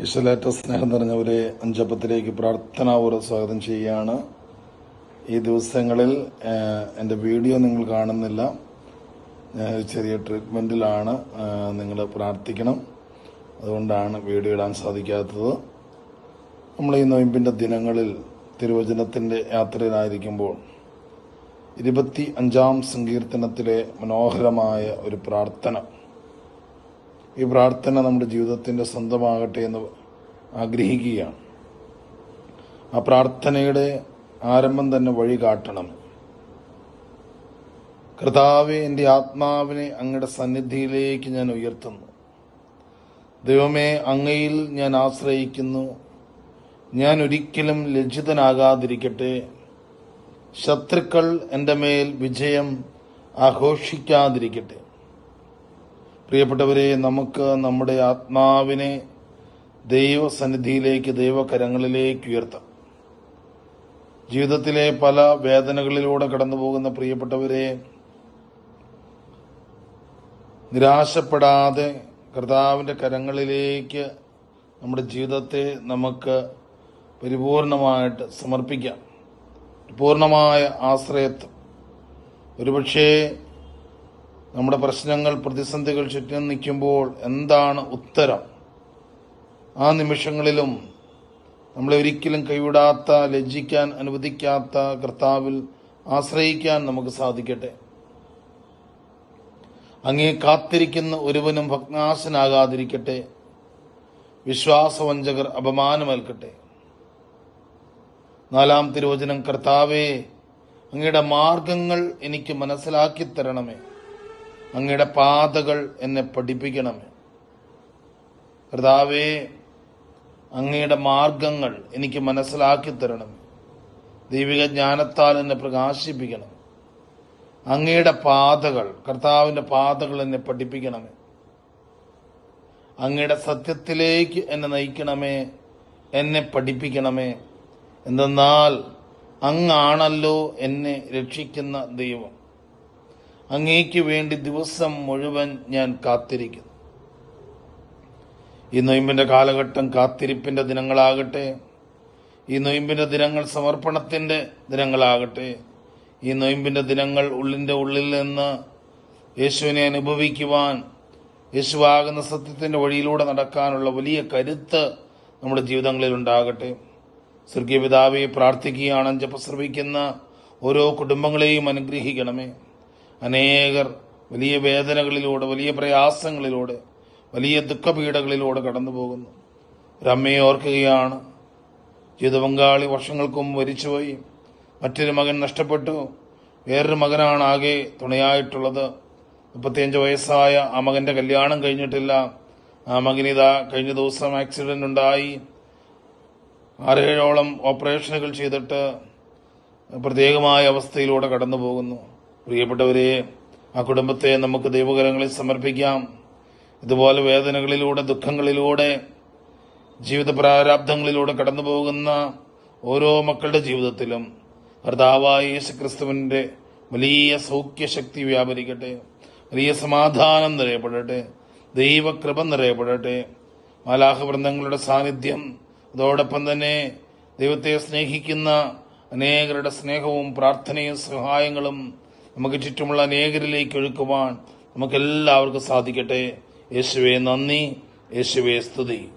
ഈശ്വലേറ്റ സ്നേഹം നിറഞ്ഞവരെ അഞ്ചപ്പത്തിലേക്ക് പ്രാർത്ഥനാപൂർവം സ്വാഗതം ചെയ്യുകയാണ്. ഈ ദിവസങ്ങളിൽ എന്റെ വീഡിയോ നിങ്ങൾ കാണുന്നില്ല. ഞാൻ ചെറിയ ട്രീറ്റ്മെന്റിലാണ് നിങ്ങൾ പ്രാർത്ഥിക്കണം. അതുകൊണ്ടാണ് വീഡിയോ ഇടാൻ സാധിക്കാത്തത്. നമ്മൾ ഈ നൊയമ്പിന്റെ ദിനങ്ങളിൽ തിരുവചനത്തിന്റെ യാത്രയിലായിരിക്കുമ്പോൾ ഇരുപത്തി അഞ്ചാം സങ്കീർത്തനത്തിലെ മനോഹരമായ ഒരു പ്രാർത്ഥന ഈ പ്രാർത്ഥന നമ്മുടെ ജീവിതത്തിന്റെ സ്വന്തമാകട്ടെ എന്ന് ആഗ്രഹിക്കുകയാണ്. ആ പ്രാർത്ഥനയുടെ ആരംഭം തന്നെ വഴി കാട്ടണം. കർത്താവെ എന്റെ ആത്മാവിനെ അങ്ങയുടെ സന്നിധിയിലേക്ക് ഞാൻ ഉയർത്തുന്നു. ദൈവമേ അങ്ങയിൽ ഞാൻ ആശ്രയിക്കുന്നു. ഞാൻ ഒരിക്കലും ലജ്ജിതനാകാതിരിക്കട്ടെ. ശത്രുക്കൾ എന്റെ മേൽ വിജയം ആഘോഷിക്കാതിരിക്കട്ടെ. പ്രിയപ്പെട്ടവരെ നമുക്ക് നമ്മുടെ ആത്മാവിനെ ദൈവസന്നിധിയിലേക്ക് ദൈവകരങ്ങളിലേക്ക് ഉയർത്താം. ജീവിതത്തിലെ പല വേദനകളിലൂടെ കടന്നുപോകുന്ന പ്രിയപ്പെട്ടവരെ നിരാശപ്പെടാതെ കർത്താവിന്റെ കരങ്ങളിലേക്ക് നമ്മുടെ ജീവിതത്തെ നമുക്ക് പരിപൂർണമായിട്ട് സമർപ്പിക്കാം. പൂർണമായ ആശ്രയത്വം. ഒരുപക്ഷേ നമ്മുടെ പ്രശ്നങ്ങൾ പ്രതിസന്ധികൾ ചുറ്റും നിൽക്കുമ്പോൾ എന്താണ് ഉത്തരം? ആ നിമിഷങ്ങളിലും നമ്മളെ ഒരിക്കലും കൈവിടാത്ത ലജ്ജിക്കാൻ അനുവദിക്കാത്ത കർത്താവിൽ ആശ്രയിക്കാൻ നമുക്ക് സാധിക്കട്ടെ. അങ്ങേ കാത്തിരിക്കുന്ന ഒരുവനും ഭഗ്നാശനാകാതിരിക്കട്ടെ വിശ്വാസവഞ്ചകർ അപമാനമേൽക്കട്ടെ. നാലാം തിരുവചനം കർത്താവേ അങ്ങയുടെ മാർഗങ്ങൾ എനിക്ക് മനസ്സിലാക്കി തരണമേ അങ്ങയുടെ പാതകൾ എന്നെ പഠിപ്പിക്കണമേ. കർത്താവേ അങ്ങയുടെ മാർഗങ്ങൾ എനിക്ക് മനസ്സിലാക്കി തരണം ദൈവിക ജ്ഞാനത്താൽ എന്നെ പ്രകാശിപ്പിക്കണം. അങ്ങയുടെ പാതകൾ കർത്താവിന്റെ പാതകൾ എന്നെ പഠിപ്പിക്കണമേ. അങ്ങയുടെ സത്യത്തിലേക്ക് എന്നെ നയിക്കണമേ. എന്നെ പഠിപ്പിക്കണമേ. എന്തെന്നാൽ അങ്ങാണല്ലോ എന്നെ രക്ഷിക്കുന്ന ദൈവം. അങ്ങേക്ക് വേണ്ടി ദിവസം മുഴുവൻ ഞാൻ കാത്തിരിക്കുന്നു. ഈ നൊയിമ്പിന്റെ കാലഘട്ടം കാത്തിരിപ്പിന്റെ ദിനങ്ങളാകട്ടെ. ഈ നൊയിമ്പിന്റെ ദിനങ്ങൾ സമർപ്പണത്തിന്റെ ദിനങ്ങളാകട്ടെ. ഈ നൊയിമ്പിന്റെ ദിനങ്ങൾ ഉള്ളിന്റെ ഉള്ളിൽ നിന്ന് യേശുവിനെ അനുഭവിക്കുവാൻ യേശുവാകുന്ന സത്യത്തിന്റെ വഴിയിലൂടെ നടക്കാനുള്ള വലിയ കരുത്ത് നമ്മുടെ ജീവിതങ്ങളിൽ ഉണ്ടാകട്ടെ. സ്വർഗീയ പിതാവെ പ്രാർത്ഥിക്കുകയാണ് ജപശ്രമിക്കുന്ന ഓരോ കുടുംബങ്ങളെയും അനുഗ്രഹിക്കണമേ. അനേകർ വലിയ വേദനകളിലൂടെ വലിയ പ്രയാസങ്ങളിലൂടെ വലിയ ദുഃഖപീഠകളിലൂടെ കടന്നു പോകുന്നു ഒരമ്മയെ ഓർക്കുകയാണ്. ജീവിത പങ്കാളി വർഷങ്ങൾക്കും മരിച്ചുപോയി. മറ്റൊരു മകൻ നഷ്ടപ്പെട്ടു. വേറൊരു മകനാണ് ആകെ തുണയായിട്ടുള്ളത്. മുപ്പത്തിയഞ്ച് വയസ്സായ ആ മകന്റെ കല്യാണം കഴിഞ്ഞിട്ടില്ല. ആ മകനിതാ കഴിഞ്ഞ ദിവസം ആക്സിഡന്റ് ഉണ്ടായി. ആറേഴോളം ഓപ്പറേഷനുകൾ ചെയ്തിട്ട് പ്രത്യേകമായ അവസ്ഥയിലൂടെ കടന്നു പോകുന്നു പ്രിയപ്പെട്ടവരെ ആ കുടുംബത്തെ നമുക്ക് ദൈവകരങ്ങളിൽ സമർപ്പിക്കാം. ഇതുപോലെ വേദനകളിലൂടെ ദുഃഖങ്ങളിലൂടെ ജീവിത പ്രാരാബ്ദങ്ങളിലൂടെ കടന്നു പോകുന്ന ഓരോ മക്കളുടെ ജീവിതത്തിലും ഭർത്താവായ യേശുക്രിസ്തുവിന്റെ വലിയ സൗഖ്യശക്തി വ്യാപരിക്കട്ടെ. വലിയ സമാധാനം നിറയപ്പെടട്ടെ. ദൈവകൃപ നിറയപ്പെടട്ടെ. മാലാഹവൃന്ദങ്ങളുടെ സാന്നിധ്യം അതോടൊപ്പം തന്നെ ദൈവത്തെ സ്നേഹിക്കുന്ന അനേകരുടെ സ്നേഹവും പ്രാർത്ഥനയും സഹായങ്ങളും നമുക്ക് ചുറ്റുമുള്ള അനേകരിലേക്ക് ഒഴുക്കുവാൻ നമുക്ക് എല്ലാവർക്കും സാധിക്കട്ടെ. യേശുവെ നന്ദി. യേശുവെ സ്തുതി.